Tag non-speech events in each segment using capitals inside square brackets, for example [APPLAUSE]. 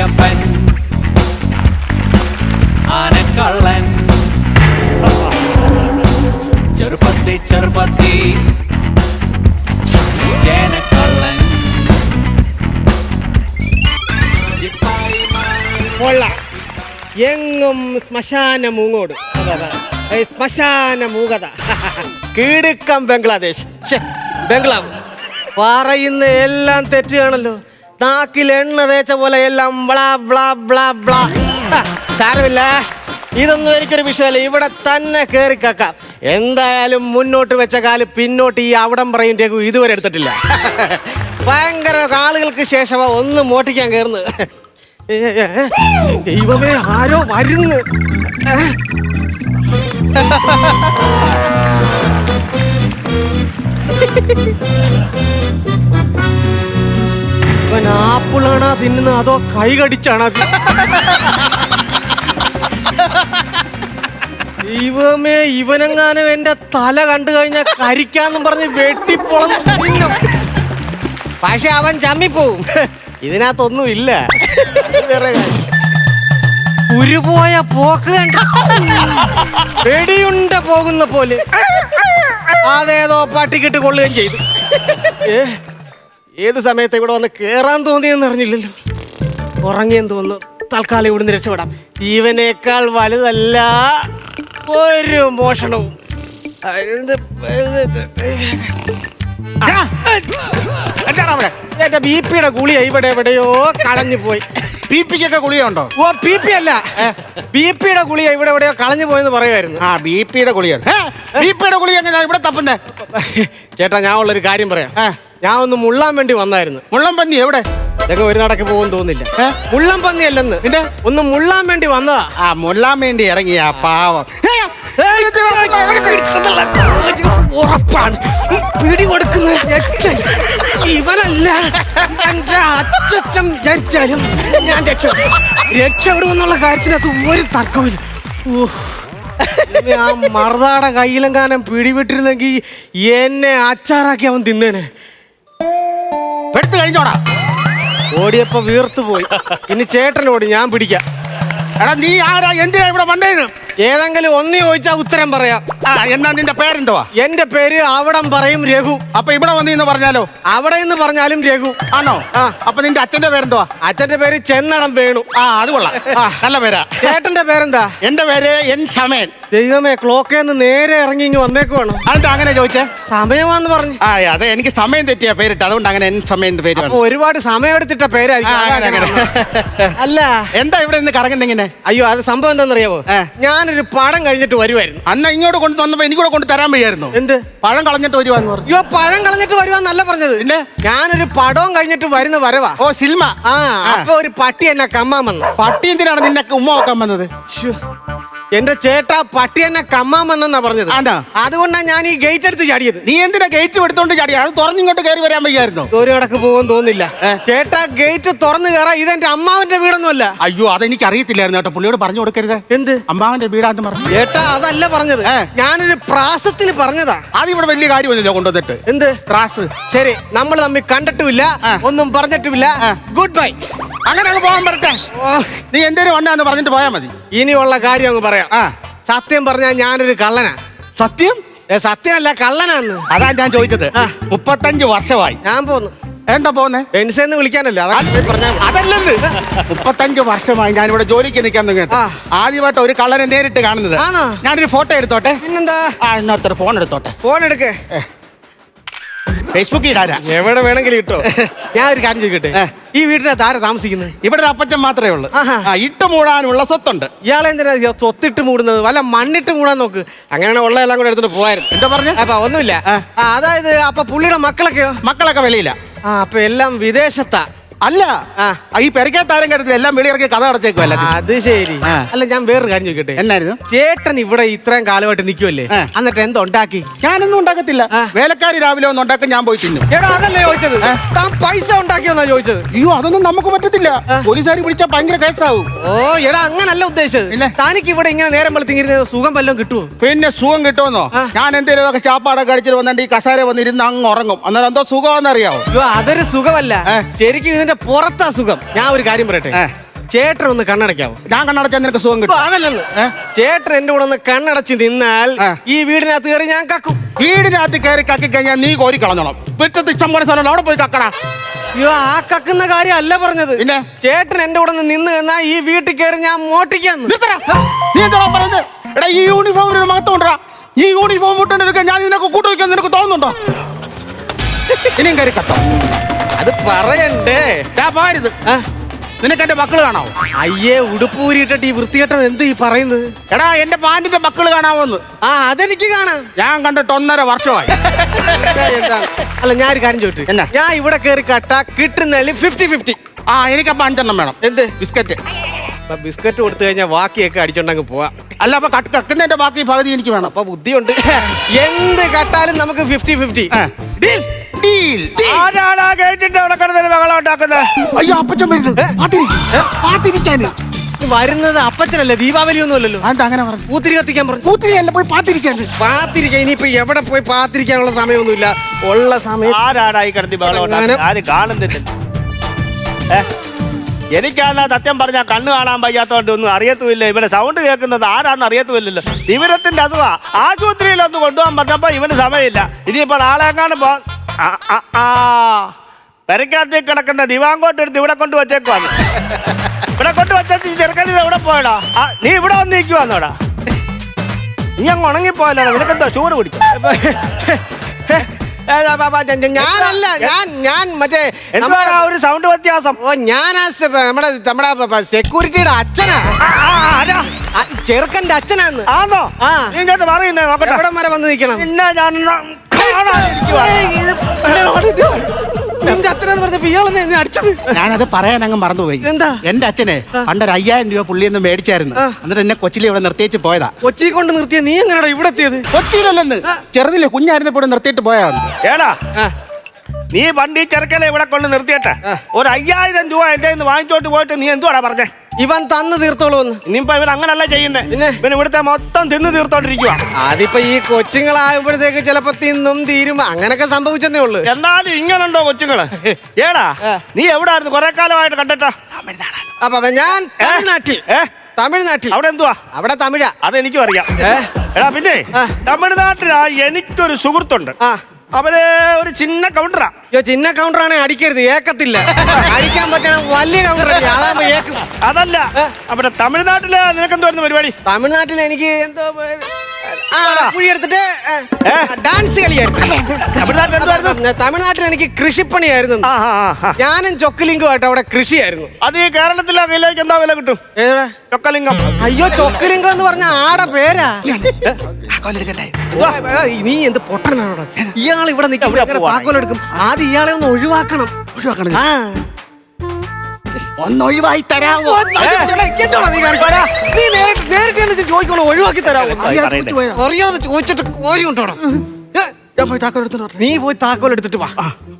അയ്യപ്പൻ. ആനക്കള്ളൻ. ചെറുപ്പത്തി ചെറുപ്പത്തി ചേനക്കള്ളൻ കൊള്ളാം. എങ്ങും ശ്മശാന മൂങ്ങോട്. ശ്മശാന മൂകത കീടുക്കം ബംഗ്ലാദേശ്. ബംഗ്ലാവ്. പറയുന്ന എല്ലാം തെറ്റുകയാണല്ലോ. നാക്കിൽ എണ്ണ തേച്ച പോലെ എല്ലാം ബ്ലാ ബ്ലാ ബ്ലാ ബ്ലാ. സാരമില്ല. ഇതൊന്നും എനിക്കൊരു വിഷയമല്ല. ഇവിടെ തന്നെ കയറി കക്കാം എന്തായാലും മുന്നോട്ട് വെച്ച കാൽ പിന്നോട്ട് ഈ അവിടം പറയും രഘു. ഇതുവരെ എടുത്തിട്ടില്ല. ഭയങ്കര ആളുകൾക്ക് ശേഷമാ ഒന്ന് മോട്ടിക്കാൻ കയറുന്നത് ദൈവമേ ആരോ വരുന്ന്. ഇവൻ ആപ്പിളാണോ തിന്നുന്നത് അതോ കൈ കടിച്ചാണോ ഇവമേ ഇവനെങ്ങാനും എന്റെ തല കണ്ടു കഴിഞ്ഞാൽ കരിക്കാന്നും പറഞ്ഞ് വെട്ടിപ്പൊളം പക്ഷെ അവൻ ചമ്മിപ്പോവും. ഇതിനകത്തൊന്നും ഇല്ല. വേറെ. ഉരുപോയ പോക്ക് കണ്ട വെടിയുണ്ട പോകുന്ന പോലെ. അതേതോ പട്ടിക്കിട്ട് കൊള്ളുകയും ചെയ്തു. ഏത് സമയത്ത് ഇവിടെ വന്ന് കയറാൻ തോന്നിയെന്ന് അറിഞ്ഞില്ലല്ലോ. ഉറങ്ങിയെന്ന് തോന്നുന്നു തൽക്കാലം ഇവിടുന്ന് രക്ഷപ്പെടാം. ജീവനേക്കാൾ വലുതല്ല ഒരു മോഷണവും. എന്റെ ബി പിയുടെ ഗുളിയ ഇവിടെ എവിടെയോ കളഞ്ഞു പോയി. ബി പിക്കൊക്കെ ഗുളിയുണ്ടോ ഓ ബി പി അല്ല ബി പിയുടെ ഗുളിയ ഇവിടെ എവിടെയോ കളഞ്ഞു പോയെന്ന് പറയുമായിരുന്നു. ആ ബി പിയുടെ ഗുളിയാണ് ബി പിയുടെ ഗുളി എങ്ങനെയാ ഇവിടെ തപ്പുന്നേ? ചേട്ടാ ഞാൻ ഉള്ളൊരു കാര്യം പറയാം. ഏ. ഞാൻ ഒന്ന് മുള്ളാൻ വേണ്ടി വന്നായിരുന്നു. മുള്ളം പന്നി എവിടെ? ഇതൊക്കെ ഒരു നടക്ക് പോകും തോന്നില്ല മുള്ളം പന്നി അല്ലെന്ന്. പിന്നെ? ഒന്ന് മുള്ളാൻ വേണ്ടി വന്നതാ. ആ മുള്ളാൻ വേണ്ടി ഇറങ്ങിയ പാവം. ഉറപ്പാണ്. പിടി കൊടുക്കുന്ന രക്ഷ. ഇവനല്ല. എന്റെ അച്ഛൻ വിചാരിച്ചാലും ഞാൻ രക്ഷ. രക്ഷപ്പെടുമെന്നുള്ള കാര്യത്തിനകത്ത് ഒരു തർക്കമില്ല. ഇനി ആ മറുതാടെ കയ്യിലെങ്കാനം പിടിവിട്ടിരുന്നെങ്കിൽ എന്നെ അച്ചാറാക്കി അവൻ തിന്നേനെ. എടുത്തു കഴിഞ്ഞോടാ. ഓടിയപ്പോ വീർത്തു പോയി ഇനി ചേട്ടൻ ഓടി ഞാൻ പിടിക്കാം. എടാ നീ ആരാ? എന്തിനാ ഇവിടെ വന്നേന്ന്? ഏതെങ്കിലും ഒന്ന് ചോദിച്ചാൽ ഉത്തരം പറയാം. ആ എന്നാ നിന്റെ പേരെന്തുവാ? എന്റെ പേര് അവിടം പറയും രഘു. അപ്പൊ ഇവിടെ വന്നീന്ന് പറഞ്ഞാലോ? അവിടെ എന്ന് പറഞ്ഞാലും രഘു. ആണോ? ആ. അപ്പൊ നിന്റെ അച്ഛന്റെ പേരെന്തുവാ? അച്ഛന്റെ പേര് ചെന്നടം വേണു. ആ അത് കൊള്ളാം. ആ, നല്ല പേരാ. ചേട്ടന്റെ പേരെന്താ? എന്റെ പേര് എൻ സമയൻ ദൈവമേ ക്ലോക്കേന്ന് നേരെ ഇറങ്ങി ഇങ്ങ് വന്നേക്കുവാണ് അതെന്താ അങ്ങനെ ചോദിച്ചേ? സമയമാന്ന് പറഞ്ഞു. ആ അതെ എനിക്ക് സമയം തെറ്റിയ പേരിട്ട് അതുകൊണ്ട് അങ്ങനെ എൻ സമയം എന്ന് പേര് അപ്പൊ വന്നു. ഒരുപാട് പേരായിരിക്കും. ആ, അങ്ങനെ, അങ്ങനെ അങ്ങനെ. വന്നത്. അല്ല. എന്താ ഇവിടെ നിന്ന് കറങ്ങുന്നെങ്ങനെ അയ്യോ അത് സംഭവം എന്താണെന്നറിയാവോ? ഏ. ഞാനൊരു പഴം കഴിഞ്ഞിട്ട് വരുമായിരുന്നു അന്ന് ഇങ്ങോട്ട് കൊണ്ട് വന്നപ്പോ എനിക്കൂടെ കൊണ്ട് തരാൻ വയ്യായിരുന്നു. എന്ത്? പഴം കളഞ്ഞിട്ട് വരുവാന്ന് പറഞ്ഞു. അയ്യോ പഴം കളഞ്ഞിട്ട് വരുവാന്നല്ല പറഞ്ഞത്. പിന്നെ? ഞാനൊരു പടവും കഴിഞ്ഞിട്ട് വരുന്ന വരവാ. ഓ സിനിമ. ആ. അപ്പൊ ഒരു പട്ടി എന്നെ കമ്മാൻ വന്നു. പട്ടി എന്തിനാണ് നിന്നെ ഉമ്മ വെക്കാൻ വന്നത്? ശ്ശോ. എന്റെ ചേട്ടാ പട്ടി എന്നെ കമ്മാൻ വന്നെന്നാ പറഞ്ഞത്. അതാ. അതുകൊണ്ടാ ഞാൻ ഈ ഗേറ്റ് എടുത്ത് ചാടിയത്. നീ എന്തിനാ ഗേറ്റ് എടുത്തോണ്ട് ചാടി അത് തുറന്നിങ്ങോട്ട് കയറി വരാൻ വയ്യായിരുന്നു? ഒരു കടക്ക് പോകാൻ തോന്നില്ല ചേട്ടാ ഗേറ്റ് തുറന്നു കയറാ ഇതെന്റെ അമ്മാവന്റെ വീടൊന്നുമല്ല. അയ്യോ അതെനിക്ക് അറിയത്തില്ലായിരുന്നു കേട്ടോ. പുള്ളിയോട് പറഞ്ഞു കൊടുക്കരുത്. എന്ത്? അമ്മാവന്റെ വീടാന്ന് പറഞ്ഞു. ചേട്ടാ അതല്ല പറഞ്ഞത്. ഞാനൊരു പ്രാസത്തിന് പറഞ്ഞതാ. അതിവിടെ വലിയ കാര്യമൊന്നുമില്ല കൊണ്ടുവന്നിട്ട്. എന്ത്? പ്രാസ്. ശരി നമ്മൾ തമ്മിൽ കണ്ടിട്ടുമില്ല ഒന്നും പറഞ്ഞിട്ടുമില്ല. ഗുഡ് ബൈ അങ്ങനെ അങ്ങ് പോകാൻ പറ്റേ നീ എന്തേലും വന്നാന്ന് പറഞ്ഞിട്ട് പോയാ മതി. ഇനിയുള്ള കാര്യം അങ്ങ് പറയാം. ആ. സത്യം പറഞ്ഞാൽ ഞാനൊരു കള്ളനാ. സത്യം? ഏ, സത്യമല്ല കള്ളനാന്ന്. അതാ ഞാൻ ചോദിച്ചത്. മുപ്പത്തഞ്ച് വർഷമായി. ഞാൻ പോന്നു. എന്താ പോന്നെ? ബെൻസെന്ന് വിളിക്കാനല്ലോ? അതാ പറഞ്ഞാ മതി. അതല്ലെന്ന്. മുപ്പത്തഞ്ച് വർഷമായി ഞാൻ ഇവിടെ ജോലിക്ക് നിൽക്കാൻ തുടങ്ങിയിട്ട്. ആ. ആദ്യമായിട്ട് ഒരു കള്ളനെ നേരിട്ട് കാണുന്നത്. ആണോ? ഞാനൊരു ഫോട്ടോ എടുത്തോട്ടെ? പിന്നെന്താ? ആ ഇന്നൊരുത്തർ ഫോൺ എടുത്തോട്ടെ. ഫോൺ എടുക്കേ. ഫേസ്ബുക്കിൽ ഇടാനാ എവിടെ വേണമെങ്കിലും കിട്ടോ [LAUGHS] ഞാൻ ഒരു കാര്യം ചോദിക്കട്ടെ? ഈ വീട്ടിനകത്ത് ആരാ താമസിക്കുന്നത്? ഇവിടെ ഒരു അപ്പച്ചൻ മാത്രമേ ഉള്ളൂ. ആ ഇട്ട് മൂടാനുള്ള സ്വത്തുണ്ട്. ഇയാളെ എന്തിനാ ഈ സ്വത്തിട്ട് മൂടുന്നത്? വല്ല മണ്ണിട്ട് മൂടാൻ നോക്ക്. അങ്ങനെയാണ് ഉള്ള എല്ലാം കൂടെ എടുത്തിട്ട് പോയായിരുന്നു എന്താ പറഞ്ഞു? അപ്പൊ ഒന്നുമില്ല. ആ. ആ, അതായത് അപ്പൊ പുള്ളിയുടെ മക്കളൊക്കെയോ? മക്കളൊക്കെ വെളിയില്ല ആ അപ്പൊ എല്ലാം വിദേശത്താ. അല്ല. ഈ പെരക്കാത്താരം കാര്യത്തിൽ എല്ലാം വെളിയിറക്കി കഥ അടച്ചേക്കുമല്ല അത് ശരി. അല്ല ഞാൻ വേറൊരു കാര്യം ചോദിക്കട്ടെ? എന്നായിരുന്നു? ചേട്ടൻ ഇവിടെ ഇത്രയും കാലമായിട്ട് നിൽക്കുമല്ലേ. എന്നിട്ട് എന്തോ ഉണ്ടാക്കി? ഞാനൊന്നും ഉണ്ടാക്കത്തില്ല. വേലക്കാരി രാവിലെ ഒന്നും ഉണ്ടാക്കും ഞാൻ പോയി തിന്നു. എടാ അതല്ലേ ചോദിച്ചത്? താൻ പൈസ ഉണ്ടാക്കിയെന്നാ ചോദിച്ചത്? അയ്യോ അതൊന്നും നമുക്ക് പറ്റത്തില്ല. പോലീസുകാർ പിടിച്ചാൽ ഭയങ്കര കേസാവും. ഓ എടാ അങ്ങനല്ല ഉദ്ദേശിച്ചത്. താനിക്ക് ഇവിടെ ഇങ്ങനെ നേരം വെളുത്തിങ്ങിരുന്ന സുഖം വല്ലതും കിട്ടുമോ പിന്നെ സുഖം കിട്ടുമെന്നോ? ഞാൻ എന്തെങ്കിലും ഒക്കെ ചാപ്പാടൊക്കെ അടിച്ചിട്ട് വന്നിട്ട് ഈ കസാര വന്നിരുന്ന് അങ്ങ് ഉറങ്ങും. അന്നേരം എന്തോ അയ്യോ അതൊരു സുഖമല്ല. ശരിക്കും ഇതിന്റെ പുറത്താ സുഖം. ഞാൻ ഒരു കാര്യം പറയട്ടെ. ചേട്ടൻ ഒന്ന് കണ്ണടയ്ക്കാവോ? ഞാൻ കണ്ണടച്ചാൽ നിനക്ക് സുഖം കിട്ടും. അതല്ലെന്ന്? ചേട്ടൻ എന്റെ കൂടെ ഒന്ന് കണ്ണടച്ച് നിന്നാൽ. ഈ വീടിനകത്ത് കയറി ഞാൻ കക്കും. വീടിനകത്ത് കയറി കക്കി കഴിഞ്ഞാൽ നീ കോരി കളഞ്ഞോണം പിറ്റത്ത് ഇഷ്ടം പോലെ സ്ഥലമുണ്ട്. അവിടെ പോയി കക്കടാ. അയ്യോ ആ കക്കുന്ന കാര്യം അല്ല പറഞ്ഞത്. പിന്നെ? ചേട്ടൻ എന്റെ കൂടെ ഒന്ന് നിന്ന് നിന്നാ ഈ വീട്ടിൽ കയറി ഞാൻ മോട്ടിക്കാന്ന് നിർത്തടാ. നീ എന്താ പറയുന്നത്? എടാ ഈ യൂണിഫോമിന് മഹത്വം ഉണ്ടാ ഈ യൂണിഫോം ഇട്ടെടുക്കാൻ ഞാൻ നിനക്ക് കൂട്ടു വയ്ക്കാൻ നിനക്ക് തോന്നുന്നുണ്ടോ? ഇനിയും കയറി കത്തോ അത് പറയണ്ടേ. ഞാൻ പോരുത് ആ, നിനക്ക് എന്റെ മക്കൾ കാണാവോ? അയ്യേ ഉടുപ്പ് ഊരിയിട്ടിട്ട് ഈ വൃത്തികെട്ടൻ എന്ത് ഈ പറയുന്നത്? എടാ എന്റെ പാന്റിന്റെ മക്കൾ കാണാവോന്ന്. ആ അതെനിക്ക് കാണാം. ഞാൻ കണ്ടിട്ട് ഒന്നര വർഷമായി. എന്താണ്? അല്ല ഞാൻ ഒരു കാര്യം ചോദിച്ചു എന്നാ? ഞാൻ ഇവിടെ കയറി കട്ട കിട്ടുന്നതിൽ ഫിഫ്റ്റി ഫിഫ്റ്റി ആ എനിക്ക് അപ്പൊ അഞ്ചെണ്ണം വേണം. എന്ത്? ബിസ്ക്കറ്റ്. അപ്പൊ ബിസ്ക്കറ്റ് കൊടുത്തു കഴിഞ്ഞാൽ ബാക്കിയൊക്കെ അടിച്ചോണ്ടങ്ങ് പോവാം. അല്ല അപ്പൊ കട്ട് കക്കുന്നതിന്റെ ബാക്കി പകുതി എനിക്ക് വേണം. അപ്പൊ ബുദ്ധിയുണ്ട്. എന്ത് കട്ടാലും നമുക്ക് ഫിഫ്റ്റി ഫിഫ്റ്റി ആ. ഡീൽ. ആരാണ് ആ ഗേറ്റിന്റെ അവിടെ കിടന്നൊരു ബഹളം ഉണ്ടാക്കുന്നത്? അയ്യോ അപ്പച്ചൻ വരുന്നത് പാത്തിരി. പാത്തിരിക്കാന്. വരുന്നത് അപ്പച്ചനല്ലേ? ദീപാവലി ഒന്നും അല്ലല്ലോ അതെന്താ അങ്ങനെ പറഞ്ഞു? പൂത്തിരി കത്തിക്കാൻ പറഞ്ഞു. പൂത്തിരിയല്ല പോയി പാത്തിരിക്കാൻ പാത്തിരിക്കാൻ ഇനിയിപ്പോ എവിടെ പോയി പാത്തിരിക്കാനുള്ള സമയമൊന്നുമില്ല. ഉള്ള സമയം ആരാണ് ഈ കിടത്തി ബഹളം ഉണ്ടാക്കുന്നത്? അങ്ങനെ- ആരും കാണുന്നില്ല. ഏ? എനിക്കാന്നാ സത്യം പറഞ്ഞാ കണ്ണ് കാണാൻ വയ്യാത്തോണ്ട് ഒന്നും അറിയത്തുമില്ല. ഇവിടെ സൗണ്ട് കേൾക്കുന്നത് ആരാന്ന് അറിയത്തുമില്ലല്ലോ. വിവരത്തിന്റെ അസുഖ ആശുപത്രിയിൽ ഒന്ന് കൊണ്ടുപോകാൻ പറഞ്ഞപ്പോ ഇവന് സമയമില്ല. ഇനിയിപ്പോ നാളെ എങ്ങാണ്ട് പോ പെരക്കകത്തേക്ക് കിടക്കുന്ന ദിവാങ്കോട്ട് എടുത്ത് ഇവിടെ കൊണ്ട് വച്ചേക്കുവാന്ന് ഇവിടെ കൊണ്ട് വച്ചാൽ ചെറുക്കൻ ഇത് എവിടെ പോയടാ നീ ഇവിടെ വന്ന് നിൽക്കുവാന്നോടാ. നീ അങ്ങ് ഉണങ്ങിപ്പോയല്ലോ നിനക്കെന്താ ചോറ് കുടിക്കും ഏ, ആ, ആ, ആ, ഞ- ഞ- ഞാനല്ല ഞാൻ ഞാൻ മറ്റേ ആ ഒരു സൗണ്ട് വ്യത്യാസം? ഓ ഞാൻ നമ്മുടെ നമ്മുടെ സെക്യൂരിറ്റിയുടെ അച്ഛനാ. ചെറുക്കന്റെ അച്ഛനാന്ന്. ആന്നോ? ആ. നീ ഇങ്ങോട്ട് പറയുന്നേ നോക്കട്ടെ. എവിടം വരെ വന്ന് നിൽക്കണം? പിന്നെ ഞാൻ. നിന്റെ അച്ഛനെന്ന് പറഞ്ഞപ്പോ ഇയാളെന്നെ എന്നെ അടിച്ചത്. ഞാനത് പറയാൻ അങ്ങ് മറന്നുപോയി. എന്താ? എന്റെ അച്ഛനെ പണ്ടൊരു അയ്യായിരം രൂപ പുള്ളിയെന്ന് മേടിച്ചായിരുന്നു. എന്നിട്ട് എന്നെ കൊച്ചിയിൽ ഇവിടെ നിർത്തിയേച്ച് പോയതാ. കൊച്ചി കൊണ്ട് നിർത്തിയ നീ എങ്ങനെയാടാ ഇവിടെ എത്തിയത്? കൊച്ചിയിലല്ലെന്ന്. ചെറുതില്ലേ കുഞ്ഞായിരുന്നപ്പോൾ ഇവിടെ നിർത്തിയിട്ട് പോയതാണ് ഏടാ നീ വണ്ടി ഈ ചെറുക്കനെ ഇവിടെ കൊണ്ട് നിർത്തിയട്ടെ ഒരു അയ്യായിരം രൂപ എന്റെ വാങ്ങിച്ചോട്ട് പോയിട്ട് നീ എന്തുവാടാ പറഞ്ഞേ? ഇവൻ തന്നു തീർത്തോളൂ എന്ന്. ഇനിയിപ്പോ ഇവൻ അങ്ങനല്ല ചെയ്യുന്നേ. പിന്നെ? ഇവൻ ഇവിടുത്തെ മൊത്തം തിന്ന് തീർത്തോണ്ടിരിക്കുവാ. അതിപ്പോ ഈ കൊച്ചുങ്ങളാകുമ്പോഴത്തേക്ക് ചിലപ്പോ തിന്നും തീരും. അങ്ങനൊക്കെ സംഭവിച്ചെന്നേ ഉള്ളു. എന്നാലും ഇങ്ങനുണ്ടോ കൊച്ചുങ്ങൾ? ഏടാ നീ എവിടായിരുന്നു? കൊറേ കാലമായിട്ട് കണ്ടിട്ടാ. അപ്പൊ ഞാൻ തമിഴ്നാട്ടിൽ. ഏ? തമിഴ്നാട്ടിൽ. അവിടെ എന്തുവാ? അവിടെ തമിഴാ. അതെനിക്കും അറിയാം? എടാ പിന്നെ. തമിഴ്നാട്ടിലാ എനിക്കൊരു സുഹൃത്തുണ്ട്. ആ. അവർ ഒരു ചിന്ന കൗണ്ടറാ അയ്യോ ചിന്ന കൗണ്ടറാണ് അടിക്കരുത് ഏക്കത്തില്ല. അടിക്കാൻ പറ്റണ വലിയ കൗണ്ടർ അതാകുമ്പോ ഏക്കും അതല്ല ഏ? അവിടെ തമിഴ്നാട്ടിൽ എന്തോ പരിപാടി? തമിഴ്നാട്ടിൽ എനിക്ക് എന്തോ? ഡാൻസ് കളിയായിരുന്നു. തമിഴ്നാട്ടിൽ എനിക്ക് കൃഷിപ്പണിയായിരുന്നു. ഞാനും ചൊക്കലിംഗുമായിട്ട് അവിടെ കൃഷിയായിരുന്നു. അത് ഈ കേരളത്തിലെ വിലയ്ക്ക് എന്താ വില കിട്ടും? ചൊക്കലിംഗം. അയ്യോ ചൊക്കലിംഗം എന്ന് പറഞ്ഞ ആടെ പേരാ. നീ എന്ത് പൊട്ടനാണോ ഇയാൾ ഇവിടെ നിൽക്കും? താക്കോലെടുക്കും. ആദ്യം ഇയാളെ ഒന്ന് ഒഴിവാക്കണം. ഒഴിവാക്കണം. ആ. ഒന്ന് ഒഴിവായി തരാമോ നീ നേരിട്ട് നേരിട്ട് ചോദിക്കണം ഒഴിവാക്കി തരാമോ അറിയാതെ ചോദിച്ചിട്ട് കോഴി കൊണ്ടോടാ ഞാൻ പോയി താക്കോൽ എടുത്തിട്ട് നീ പോയി താക്കോൽ എടുത്തിട്ട് വാ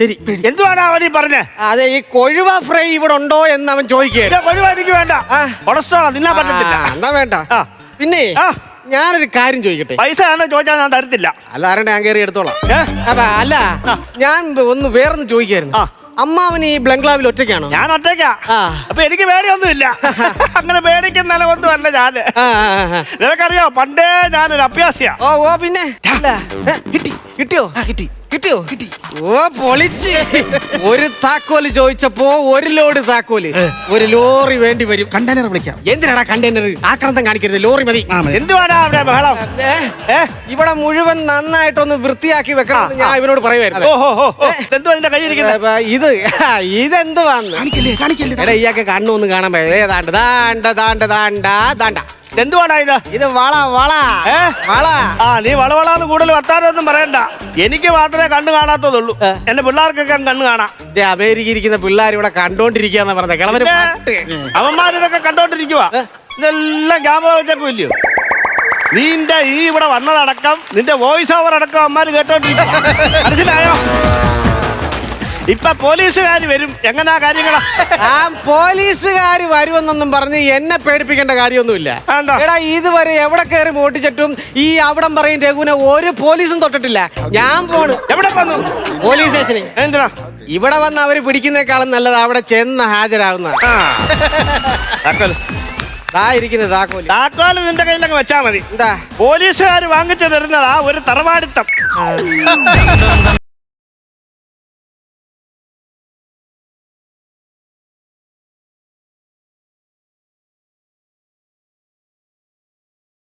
ശരി. എന്തുവാണ് അവൻ പറഞ്ഞേ? അതെ ഈ കൊഴുവ ഫ്രൈ ഇവിടെ ഉണ്ടോ എന്ന് അവൻ ചോദിക്കുക കൊഴുവ എനിക്ക് വേണ്ട. കൊളസ്ട്രോൾ തിന്നാൻ പറ്റത്തില്ല. എന്നാ വേണ്ട. പിന്നെ ആ. ഞാനൊരു കാര്യം ചോദിക്കട്ടെ? പൈസ ആണെന്ന് ചോദിച്ചാൽ ഞാൻ തരത്തില്ല. അല്ല ആരുടെ ഞാൻ കയറി എടുത്തോളാം. ഏ? അപ്പൊ അല്ല ഞാൻ ഒന്ന് വേറൊന്ന് ചോദിക്കായിരുന്നു. ആ. അമ്മാവന് ഈ ബ്ലംഗ്ലാവിൽ ഒറ്റയ്ക്കാണോ? ഞാൻ ഒറ്റയ്ക്കാ. ആ. അപ്പൊ എനിക്ക് പേടിയൊന്നുമില്ല. [LAUGHS] അങ്ങനെ പേടിക്കുന്ന നിലകൊന്നും അല്ല ഞാൻ. ആ, ആ, ആ. നിനക്കറിയോ പണ്ടേ ഞാനൊരു അഭ്യാസിയാ. ഓ ഓ പിന്നെ? അല്ല ഏ, കിട്ടി കിട്ടിയോ? കിട്ടി. കിട്ടിയോ? കിട്ടി. ഓ പൊളിച്ച്. ഒരു താക്കോൽ ചോദിച്ചപ്പോ ഒരു ലോഡ് താക്കോൽ. ഒരു ലോറി വേണ്ടി വരും. കണ്ടെയ്നർ വിളിക്കാം. എന്തിനാടാ കണ്ടെയ്നർ? ആക്രാന്തം കാണിക്കരുത്. ലോറി മതി. എന്തുവാടാ അവിടെ ബഹളം? ഇവിടെ മുഴുവൻ നന്നായിട്ടൊന്ന് വൃത്തിയാക്കി വെക്കണം ഞാൻ ഇവനോട് പറയുമായിരുന്നു ഇത്. ഇതെന്ത് വന്ന് ഇയാൾക്ക് കണ്ണൊന്നും കാണാൻ പറ്റില്ല. ഏതാണ്ട് ദാണ്ട ദാണ്ട ദാണ്ട ദാണ്ട. എന്തുവാടാ ഇത്? ഇത് വള വള. ഏ? വള. ആ നീ വളവളാന്ന് കൂടുതൽ വർത്താനൊന്നും പറയണ്ട. എനിക്ക് മാത്രമേ കണ്ണു കാണാത്തതുള്ളൂ. എന്റെ പിള്ളേർക്കൊക്കെ കണ്ണു കാണാം. ദേ അമേരിക്ക ഇരിക്കുന്ന പിള്ളേർ ഇവിടെ കണ്ടോണ്ടിരിക്കാന്ന് പറഞ്ഞ കിളവര് പാട്ട് അവന്മാർ ഇതൊക്കെ കണ്ടോണ്ടിരിക്കുവാ. ഇതെല്ലാം ക്യാമറ വെച്ചപ്പോ ഇല്ലയോ നിന്റെ ഈ ഇവിടെ വന്നതടക്കം നിന്റെ വോയിസ് ഓവർ അടക്കം അമ്മാര് കേട്ടോണ്ടിരിക്കുക [LAUGHS] മനസ്സിലായോ? ഇപ്പൊ പോലീസുകാർ വരും. എങ്ങനാ കാര്യങ്ങളാ? ആ പോലീസുകാര് വരുമെന്നൊന്നും പറഞ്ഞ് എന്നെ പേടിപ്പിക്കേണ്ട കാര്യമൊന്നുമില്ല? എടാ ഇതുവരെ എവിടെ കയറി മോട്ടിച്ചിട്ടും ഈ അവിടം പറയും രഘുവിനെ ഒരു പോലീസും തൊട്ടിട്ടില്ല. ഞാൻ പോണ്. എവിടെ വന്നു? പോലീസ് സ്റ്റേഷനിൽ. എന്തിനാ? ഇവിടെ വന്ന് അവർ പിടിക്കുന്നേക്കാളും നല്ലത് അവിടെ ചെന്ന് ഹാജരാകുന്ന ആ. താക്കോൽ ദാ ഇരിക്കുന്നത് താക്കോൽ താക്കോൽ നിന്റെ കയ്യിലൊക്കെ വെച്ചാ മതി. എന്താ? പോലീസുകാർ വാങ്ങിച്ചു തരുന്നതാ ഒരു തറവാടിത്തം.